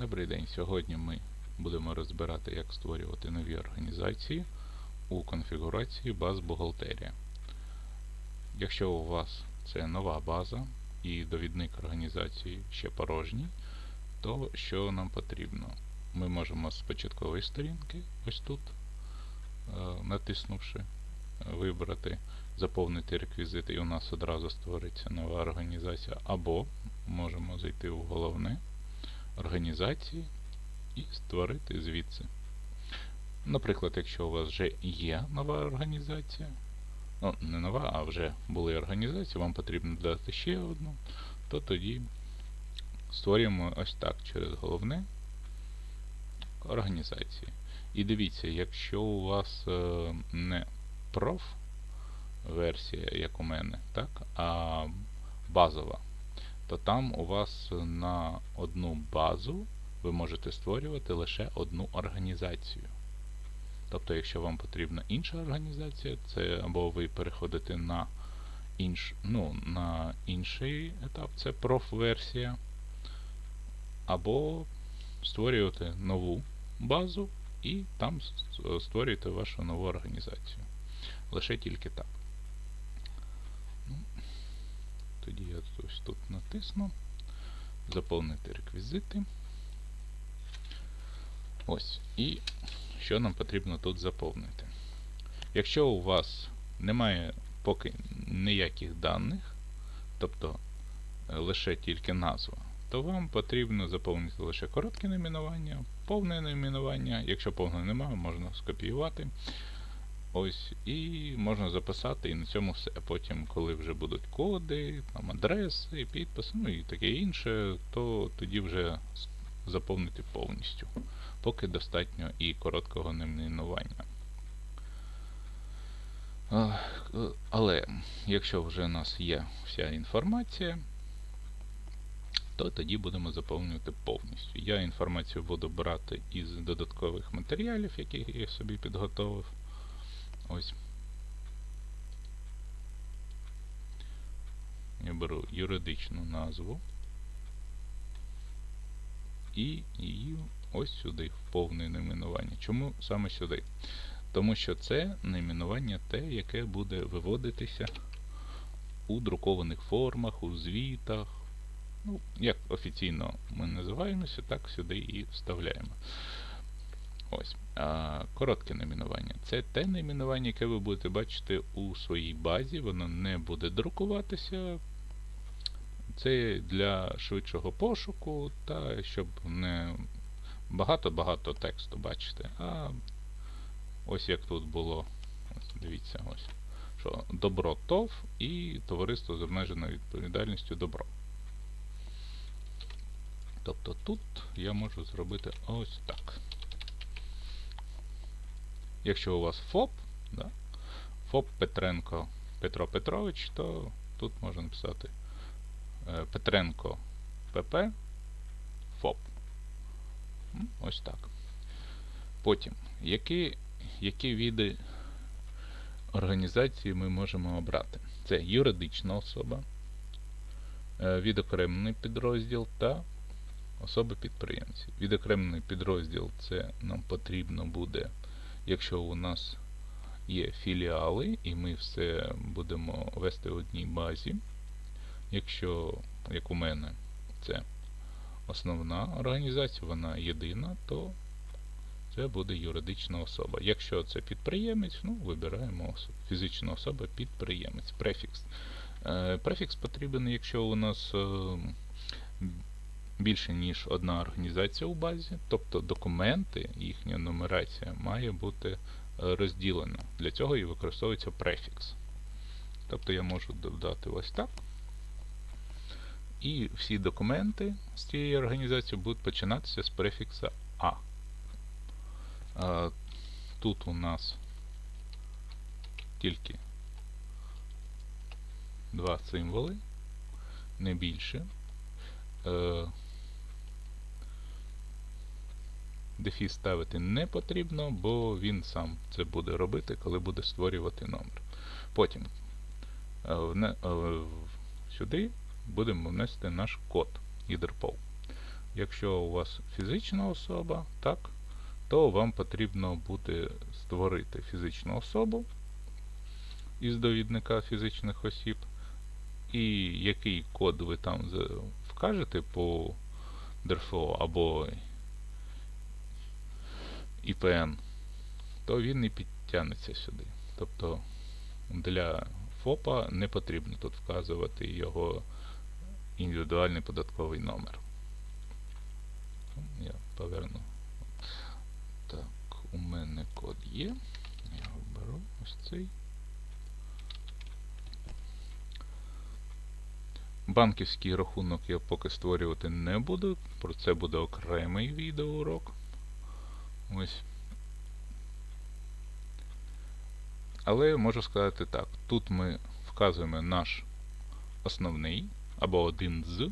Добрий день. Сьогодні ми будемо розбирати, як створювати нові організації у конфігурації баз бухгалтерія. Якщо у вас це нова база і довідник організації ще порожній, то що нам потрібно? Ми можемо з початкової сторінки, ось тут, е, натиснувши, е, вибрати, заповнити реквізити, і у нас одразу створиться нова організація, або можемо зайти в головне організації і створити звідси. Наприклад, якщо у вас вже є нова організація, ну, не нова, а вже були організації, вам потрібно додати ще одну, то тоді створюємо ось так через головне організації. І дивіться, якщо у вас е, не проф версія, як у мене, так, а базова, то там у вас на одну базу ви можете створювати лише одну організацію. Тобто, якщо вам потрібна інша організація, це або ви переходите на інш, ну, на інший етап, це проф-версія, або створюєте нову базу і там створюєте вашу нову організацію. Лише тільки так. Ну, тоді я ось тут натисну, заповнити реквізити. Ось. І що нам потрібно тут заповнити? Якщо у вас немає поки ніяких даних, тобто е, лише тільки назва, то вам потрібно заповнити лише коротке найменування, повне найменування. Якщо повного немає, можна скопіювати. Ось, І можна записати і на цьому все. Потім, коли вже будуть коди, там адреси, підписи, ну і таке інше, то тоді вже заповнити повністю. Поки достатньо і короткого найменування. Але якщо вже у нас є вся інформація, то тоді будемо заповнювати повністю. Я інформацію буду брати із додаткових матеріалів, які я собі підготовив. Ось. Я беру юридичну назву і її ось сюди, в повне найменування. Чому саме сюди? Тому що це найменування те, яке буде виводитися у друкованих формах, у звітах. Ну, Як офіційно ми називаємося, так сюди і вставляємо. Ось. А, Коротке найменування. Це те найменування, яке ви будете бачити у своїй базі, воно не буде друкуватися. Це для швидшого пошуку, та щоб не багато-багато тексту бачите. А ось як тут було, ось дивіться, ось, що добро ТОВ і товариство з обмеженою відповідальністю добро. Тобто тут я можу зробити ось так. Якщо у вас ФОП, да, ФОП Петренко Петро Петрович, то тут можна написати е, Петренко ПП ФОП. Ось так. Потім, які, які види організації ми можемо обрати? Це юридична особа, е, відокремлений підрозділ та особи-підприємці. Відокремлений підрозділ це нам потрібно буде Якщо у нас є філіали, і ми все будемо вести в одній базі, якщо, як у мене, це основна організація, вона єдина, то це буде юридична особа. Якщо це підприємець, ну, вибираємо фізична особа, підприємець, префікс. Е, префікс потрібен, якщо у нас е, більше, ніж одна організація у базі, тобто документи, їхня нумерація має бути е, розділена. Для цього і використовується префікс. Тобто я можу додати ось так. І всі документи з цієї організації будуть починатися з префікса А. Тут у нас тільки два символи, не більше. Е, Дефіс ставити не потрібно, бо він сам це буде робити, коли буде створювати номер. Потім е, е, сюди будемо внести наш код IDRPOL. Якщо у вас фізична особа, так, то вам потрібно буде створити фізичну особу із довідника фізичних осіб. І який код ви там вкажете по ДРФО або IPN, то він і підтягнеться сюди. Тобто для ФОПа не потрібно тут вказувати його індивідуальний податковий номер. Я поверну. Так, у мене код є. Я його ось цей. Банківський рахунок я поки створювати не буду. Про це буде окремий відеоурок. Ось. Але можу сказати так. Тут ми вказуємо наш основний або один з.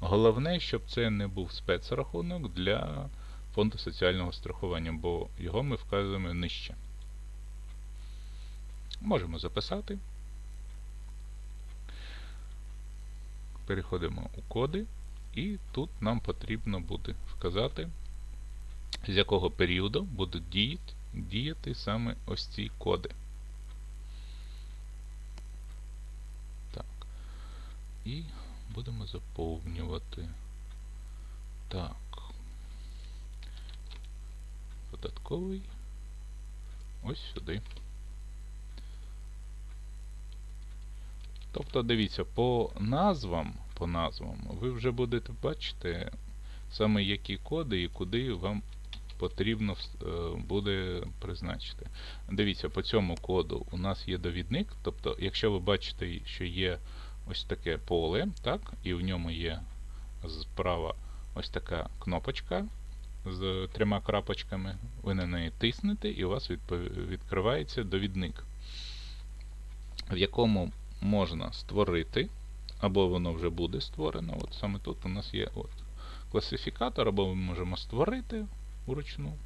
Головне, щоб це не був спецрахунок для фонду соціального страхування, бо його ми вказуємо нижче. Можемо записати. Переходимо у коди, і тут нам потрібно буде вказати, з якого періоду будуть діяти, діяти саме ось ці коди. Так. І будемо заповнювати. Так. Податковий. Ось сюди. Тобто, дивіться, по назвам, по назвам ви вже будете бачити саме які коди і куди вам потрібно е, буде призначити. Дивіться, по цьому коду у нас є довідник. Тобто, якщо ви бачите, що є ось таке поле, так, і в ньому є справа ось така кнопочка з трьома крапочками, ви на неї тиснете, і у вас відкривається довідник, в якому можна створити, або воно вже буде створено. От саме тут у нас є от класифікатор, або ми можемо створити вручну.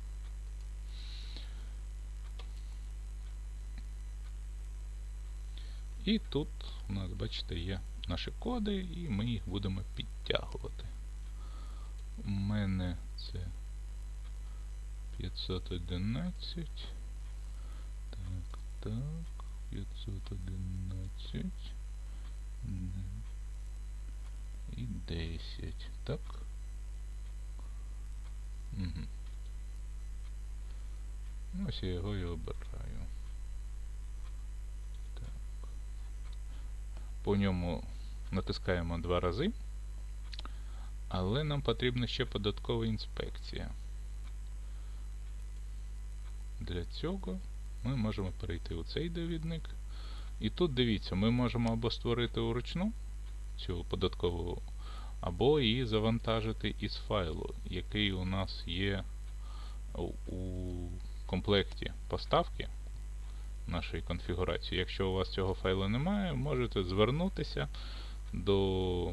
І тут у нас, бачите, є наші коди, і ми їх будемо підтягувати. У мене це 511. Так, так. 511 М, і 10, так? Угу. Ось я його і обираю. Так. По ньому натискаємо два рази, але нам потрібна ще податкова інспекція. Для цього ми можемо перейти у цей довідник. І тут дивіться, ми можемо або створити вручну цю податкову, або її завантажити із файлу, який у нас є у комплекті поставки нашої конфігурації. Якщо у вас цього файлу немає, можете звернутися до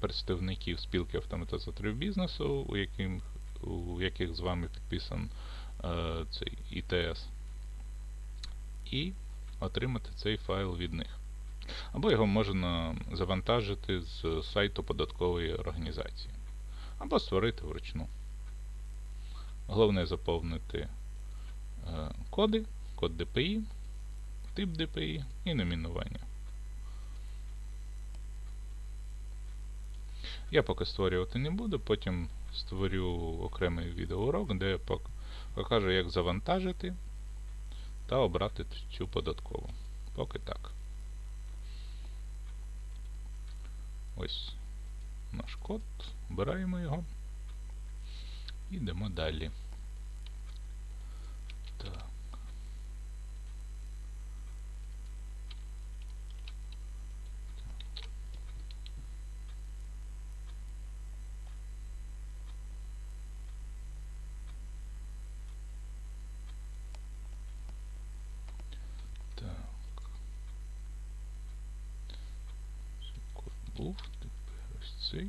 представників спілки автоматизаторів бізнесу, у яких, у яких з вами підписан е, цей ІТС і отримати цей файл від них. Або його можна завантажити з сайту податкової організації. Або створити вручну. Головне заповнити коди, код DPI, тип DPI і номінування. Я поки створювати не буду, потім створю окремий відеоурок, де я покажу, як завантажити та обрати цю податкову. Поки так. Ось наш код. Обираємо його. І йдемо далі. Так. Так. Цей код був, тепер ось цей.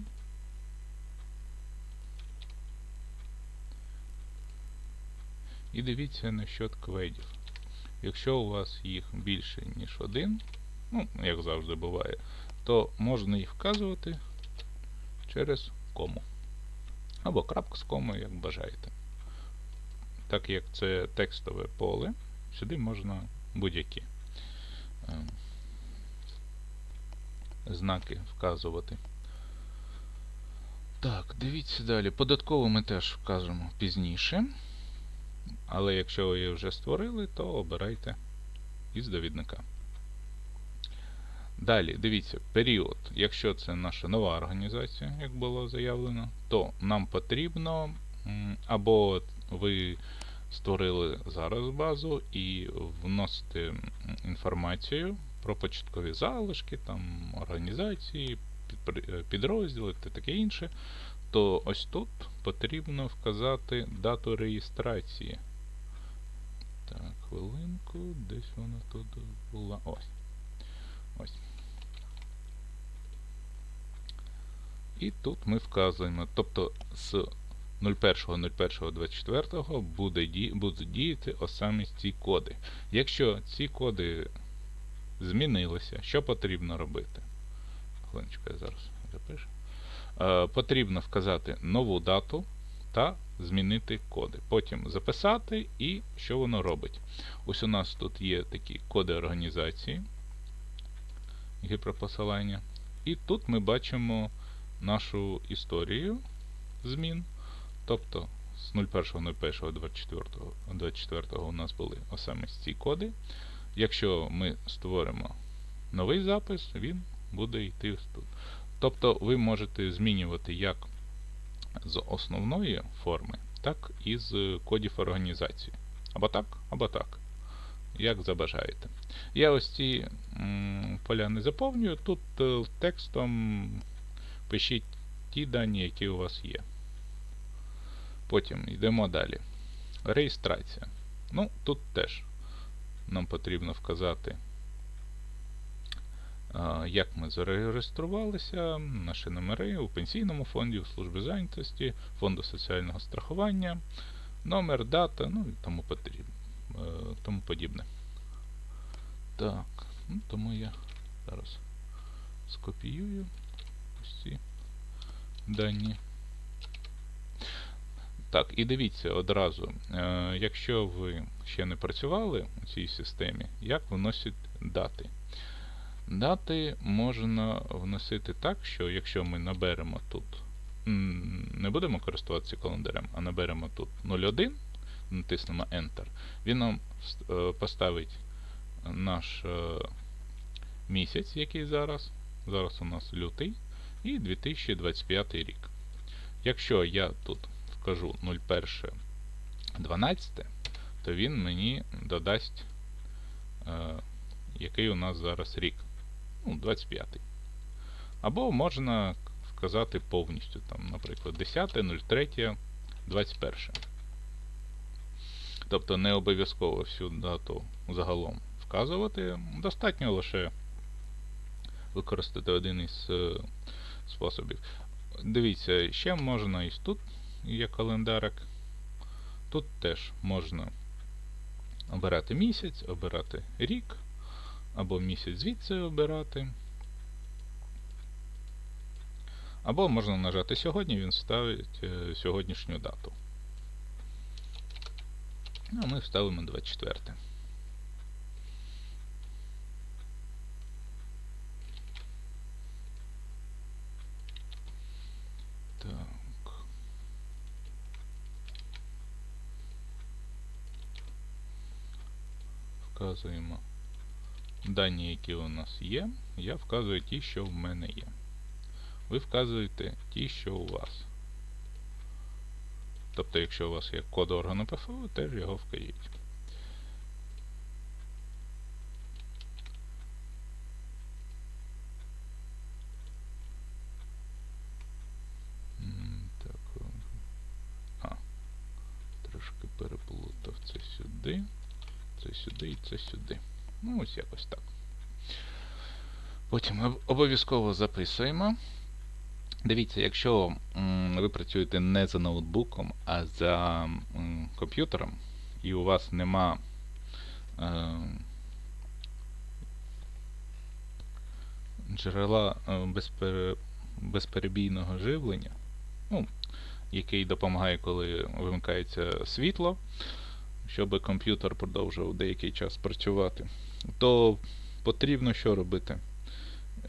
І дивіться насчет кведів. Якщо у вас їх більше, ніж один, ну, як завжди буває, то можна їх вказувати через кому. Або крапку з кому, як бажаєте. Так як це текстове поле, сюди можна будь-які е, знаки вказувати. Так, дивіться далі. Податкову ми теж вкажемо пізніше. Але якщо ви її вже створили, то обирайте із довідника. Далі, дивіться, період. Якщо це наша нова організація, як було заявлено, то нам потрібно або ви створили зараз базу і вносите інформацію про початкові залишки, там, організації, підрозділи та таке інше, то ось тут потрібно вказати дату реєстрації. Так, хвилинку, десь вона тут була. Ось. Ось. І тут ми вказуємо, тобто з 01.01.24 буде будуть діяти ось саме ці коди. Якщо ці коди змінилися, що потрібно робити? Хвилиночку, я зараз запишу. Е, потрібно вказати нову дату та змінити коди. Потім записати і що воно робить. Ось у нас тут є такі коди організації, гіперпосилання. І тут ми бачимо нашу історію змін. Тобто з 01.01.24 у нас були саме ці коди. Якщо ми створимо новий запис, він буде йти тут. Тобто ви можете змінювати як з основної форми, так і з кодів організації. Або так, або так. Як забажаєте. Я ось ці м, поля не заповнюю. Тут е, текстом пишіть ті дані, які у вас є. Потім йдемо далі. Реєстрація. Ну, тут теж нам потрібно вказати як ми зареєструвалися, наші номери у пенсійному фонді, у службі зайнятості, фонду соціального страхування, номер, дата, ну і тому е, тому подібне. Так, ну, тому я зараз скопіюю ось ці дані. Так, і дивіться одразу, е, якщо ви ще не працювали у цій системі, як вносять дати. Дати можна вносити так, що якщо ми наберемо тут, не будемо користуватися календарем, а наберемо тут 01, натиснемо Enter, він нам е, поставить наш е, місяць, який зараз. Зараз у нас лютий, і 2025 рік. Якщо я тут вкажу 01.12, то він мені додасть, е, який у нас зараз рік ну, 25. Або можна вказати повністю, там, наприклад, 10, 03, 21. Тобто не обов'язково всю дату загалом вказувати. Достатньо лише використати один із е, способів. Дивіться, ще можна і тут є календарик. Тут теж можна обирати місяць, обирати рік або місяць звідси обирати. Або можна нажати сьогодні, він ставить е, сьогоднішню дату. Ну, а ми вставимо 24. Так. Вказуємо дані, які у нас є, я вказую ті, що в мене є. Ви вказуєте ті, що у вас. Тобто, якщо у вас є код органу ПФУ, теж його вкажіть. Так, а, трошки переплутав це сюди, це сюди і це сюди. Ну, ось якось так. Потім обов'язково записуємо. Дивіться, якщо ви працюєте не за ноутбуком, а за комп'ютером, і у вас нема е, джерела е, безпер, безперебійного живлення, ну, який допомагає, коли вимикається світло, щоб комп'ютер продовжував деякий час працювати, то потрібно що робити?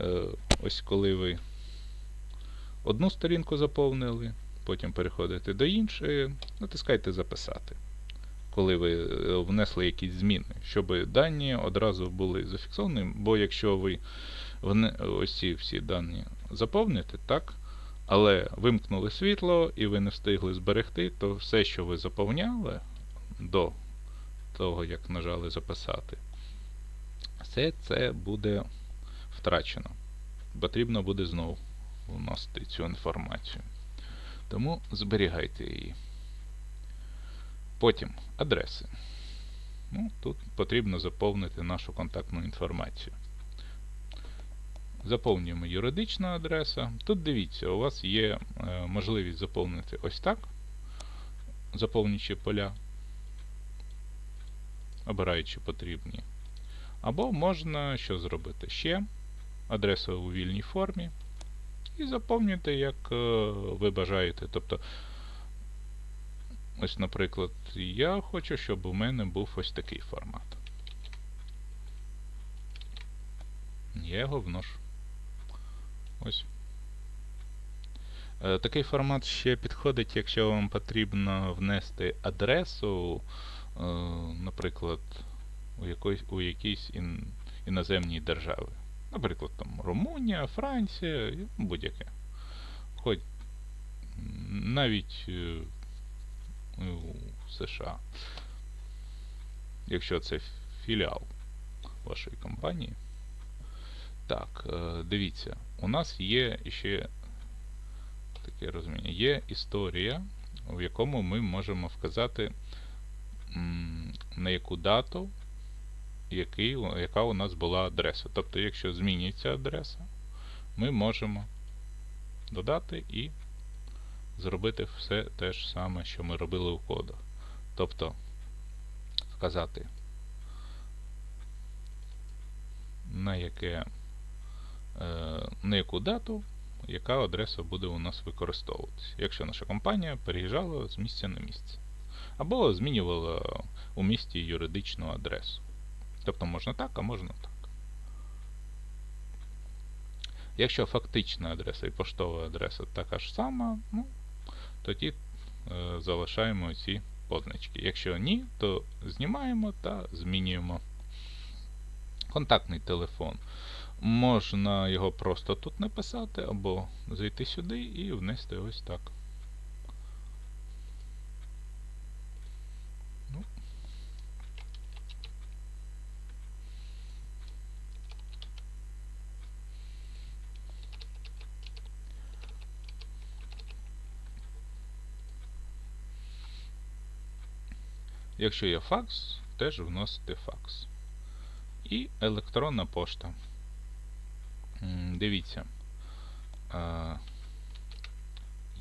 Е, Ось коли ви одну сторінку заповнили, потім переходите до іншої, натискайте Записати. Коли ви е, внесли якісь зміни, щоб дані одразу були зафіксовані, бо якщо ви ось всі дані заповните, так, але вимкнули світло і ви не встигли зберегти, то все, що ви заповняли до того, як нажали записати, все це буде втрачено. Потрібно буде знову вносити цю інформацію. Тому зберігайте її. Потім адреси. Ну, тут потрібно заповнити нашу контактну інформацію. Заповнюємо юридична адреса. Тут дивіться, у вас є е, можливість заповнити ось так, заповнюючи поля, обираючи потрібні. Або можна що зробити ще адресу у вільній формі і заповнюйте, як е, ви бажаєте. Тобто, ось, наприклад, я хочу, щоб у мене був ось такий формат. Я його вношу. Ось. Е, Такий формат ще підходить, якщо вам потрібно внести адресу, наприклад, у, якоїсь, у якійсь ін, іноземній держави. Наприклад, там Румунія, Франція, будь-яке. Хоч навіть е, у США. Якщо це філіал вашої компанії. Так, е, дивіться, у нас є ще таке розуміння, є історія, в якому ми можемо вказати, на яку дату, який, яка у нас була адреса. Тобто, якщо змінюється адреса, ми можемо додати і зробити все те ж саме, що ми робили у кодах. Тобто вказати, на яке е, на яку дату, яка адреса буде у нас використовуватися, якщо наша компанія переїжджала з місця на місце. Або змінювала у місті юридичну адресу. Тобто можна так, а можна так. Якщо фактична адреса і поштова адреса така ж сама, ну, тоді е, залишаємо ці позначки. Якщо ні, то знімаємо та змінюємо. Контактний телефон. Можна його просто тут написати, або зайти сюди і внести ось так. Якщо є факс, теж вносите факс. І електронна пошта. Дивіться.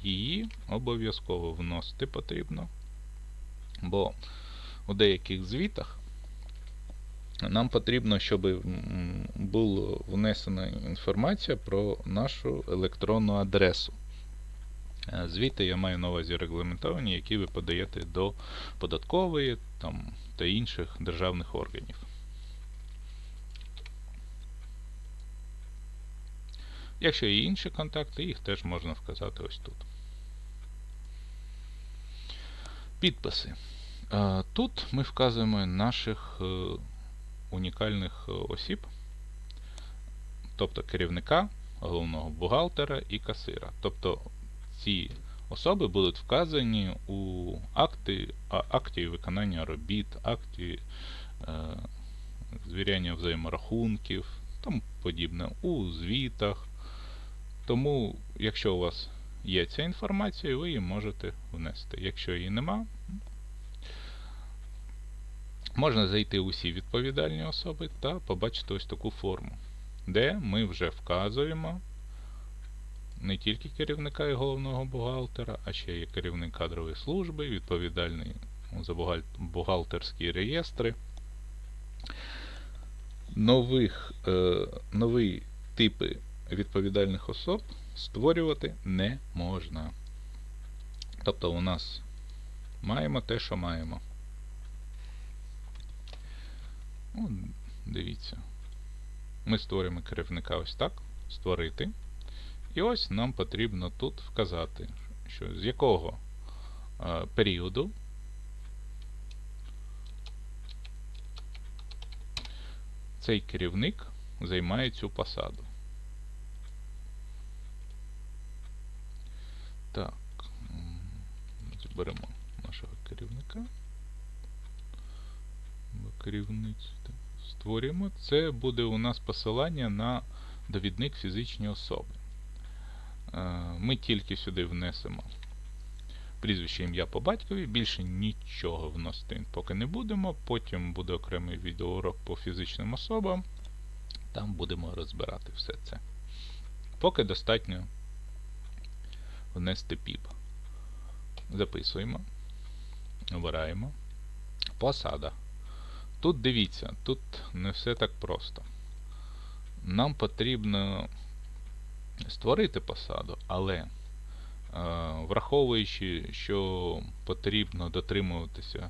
Її обов'язково вносити потрібно, бо у деяких звітах нам потрібно, щоб була внесена інформація про нашу електронну адресу. Е, Звіти я маю на увазі регламентовані, які ви подаєте до податкової там, та інших державних органів. Якщо є інші контакти, їх теж можна вказати ось тут. Підписи. Е, Тут ми вказуємо наших е, унікальних осіб, тобто керівника, головного бухгалтера і касира. Тобто ці особи будуть вказані у акти, акті виконання робіт, акті е, звіряння взаєморахунків, тому подібне, у звітах. Тому, якщо у вас є ця інформація, ви її можете внести. Якщо її нема, можна зайти у усі відповідальні особи та побачити ось таку форму, де ми вже вказуємо не тільки керівника і головного бухгалтера, а ще є керівник кадрової служби, відповідальний за бухгалтерські реєстри. Нових, е, нові типи відповідальних особ створювати не можна. Тобто у нас маємо те, що маємо. О, дивіться. Ми створюємо керівника ось так. Створити. І ось нам потрібно тут вказати, що з якого е, періоду цей керівник займає цю посаду. Так, зберемо нашого керівника. Керівниць створюємо. Це буде у нас посилання на довідник фізичної особи. Е, Ми тільки сюди внесемо прізвище ім'я по батькові, більше нічого вносити поки не будемо. Потім буде окремий відеоурок по фізичним особам. Там будемо розбирати все це. Поки достатньо внести піп. Записуємо, обираємо. Посада. Тут дивіться, тут не все так просто. Нам потрібно створити посаду, але е, враховуючи, що потрібно дотримуватися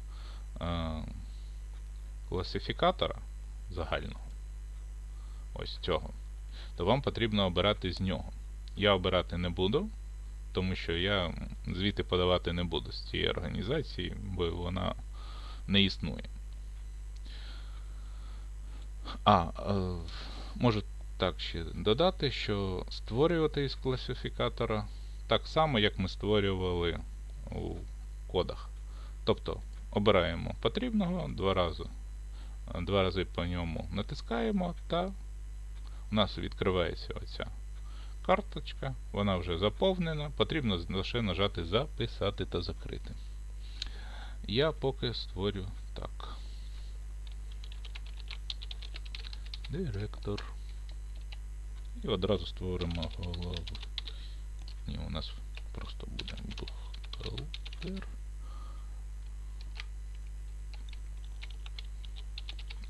е, класифікатора загального, ось цього, то вам потрібно обирати з нього. Я обирати не буду, тому що я звіти подавати не буду з цієї організації, бо вона не існує. А, е, можу так ще додати, що створювати із класифікатора так само, як ми створювали у кодах. Тобто обираємо потрібного два рази, два рази по ньому натискаємо, та у нас відкривається оця карточка, вона вже заповнена, потрібно лише нажати Записати та закрити. Я поки створю так. Директор. І одразу створимо голову. Ні, у нас просто буде бухгалтер.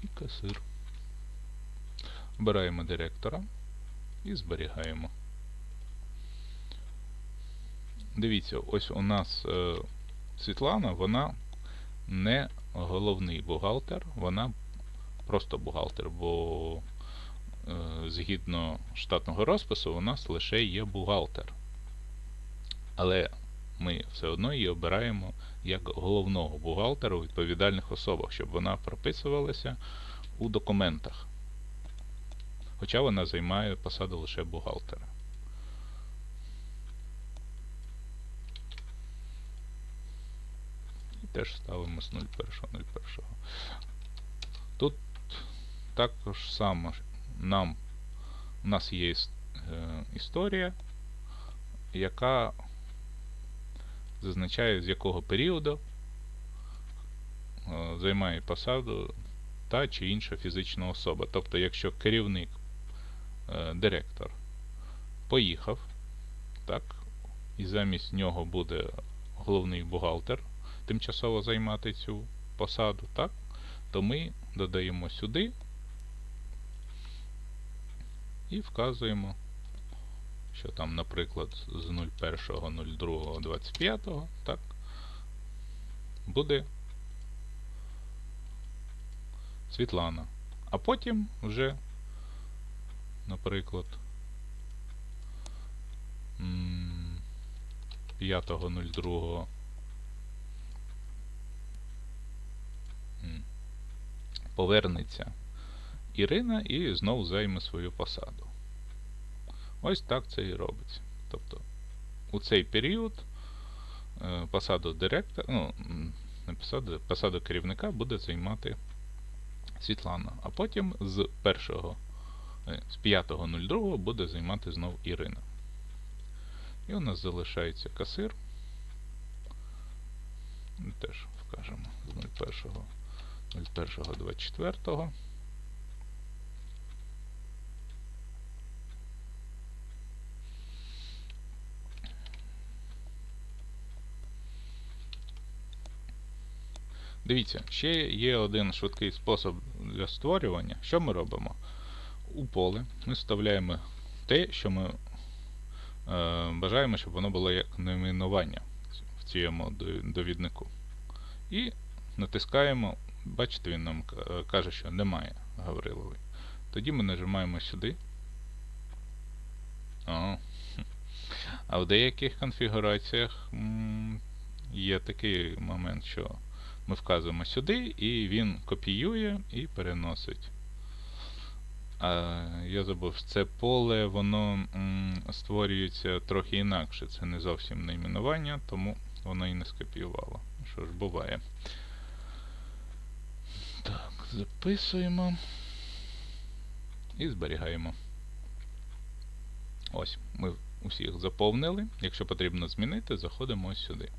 І касир. Обираємо директора і зберігаємо. Дивіться, ось у нас е, Світлана, вона не головний бухгалтер, вона просто бухгалтер, бо згідно штатного розпису у нас лише є бухгалтер. Але ми все одно її обираємо як головного бухгалтера у відповідальних особах, щоб вона прописувалася у документах. Хоча вона займає посаду лише бухгалтера. І теж ставимо з 01.01. Тут також само нам у нас є е, історія, яка зазначає, з якого періоду е, займає посаду та чи інша фізична особа. Тобто, якщо керівник, е, директор поїхав, так, і замість нього буде головний бухгалтер тимчасово займати цю посаду, так, то ми додаємо сюди і вказуємо, що там, наприклад, з 01.02.25, так, буде Світлана. А потім вже, наприклад, м, 5.02 повернеться Ірина і знову займе свою посаду. Ось так це і робиться. Тобто у цей період е, посаду директора, ну, не посаду, посаду керівника буде займати Світлана, а потім з 1, е, з 5.02 буде займати знов Ірина. І у нас залишається касир. Теж вкажемо з 01, 01.24. Дивіться, ще є один швидкий спосіб для створювання. Що ми робимо? У поле ми вставляємо те, що ми е, бажаємо, щоб воно було як найменування в цьому довіднику. І натискаємо, бачите, він нам е, каже, що немає Гаврилової. Тоді ми нажимаємо сюди. О. А в деяких конфігураціях м, є такий момент, що ми вказуємо сюди, і він копіює і переносить. А, я забув, це поле, воно м, створюється трохи інакше. Це не зовсім найменування, тому воно і не скопіювало. Що ж, буває. Так, записуємо і зберігаємо. Ось, ми усіх заповнили. Якщо потрібно змінити, заходимо ось сюди.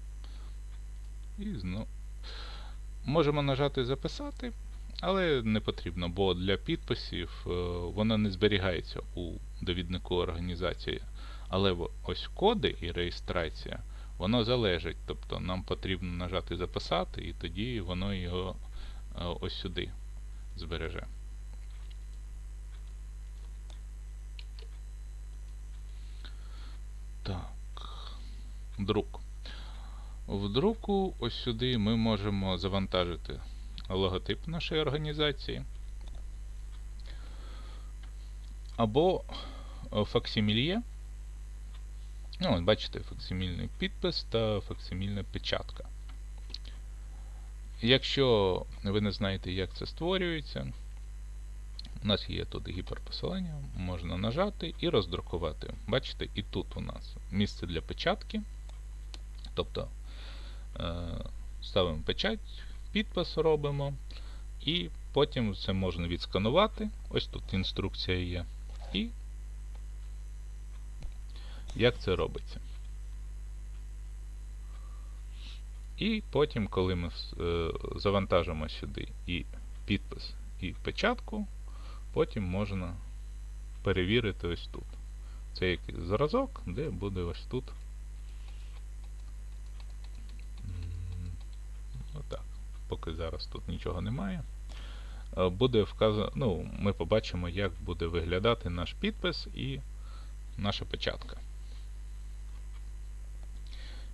І знову. Можемо нажати записати, але не потрібно, бо для підписів е, вона не зберігається у довіднику організації. Але ось коди і реєстрація, воно залежить. Тобто нам потрібно нажати записати, і тоді воно його е, ось сюди збереже. Так. Друк. В друку ось сюди ми можемо завантажити логотип нашої організації. Або е, факсимільє. Ну, бачите, факсимільний підпис та факсимільна печатка. Якщо ви не знаєте, як це створюється, у нас є тут гіперпосилання, можна нажати і роздрукувати. Бачите, і тут у нас місце для печатки. Тобто ставимо печать, підпис робимо, і потім це можна відсканувати. Ось тут інструкція є. І як це робиться. І потім, коли ми е, завантажимо сюди і підпис, і печатку, потім можна перевірити ось тут. Це якийсь зразок, де буде ось тут. М, Отак. Поки зараз тут нічого немає. Е, Буде вказано, ну, ми побачимо, як буде виглядати наш підпис і наша печатка.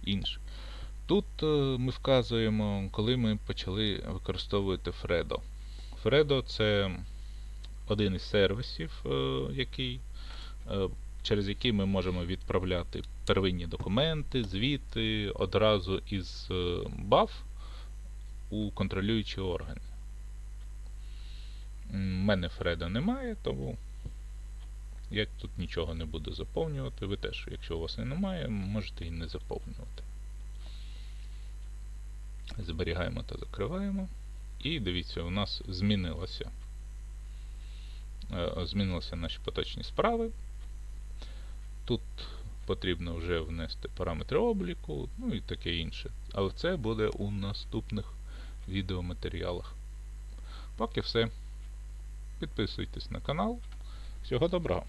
Інше. Тут е, ми вказуємо, коли ми почали використовувати Fredo. Fredo це один із сервісів, е, який, через який ми можемо відправляти первинні документи, звіти одразу із BAF у контролюючі органи. У мене Фреда немає, тому я тут нічого не буду заповнювати. Ви теж, якщо у вас і немає, можете і не заповнювати. Зберігаємо та закриваємо. І дивіться, у нас змінилося. е, Змінилися наші поточні справи. Тут потрібно вже внести параметри обліку, ну і таке інше. Але це буде у наступних відеоматеріалах. Поки все. Підписуйтесь на канал. Всього доброго!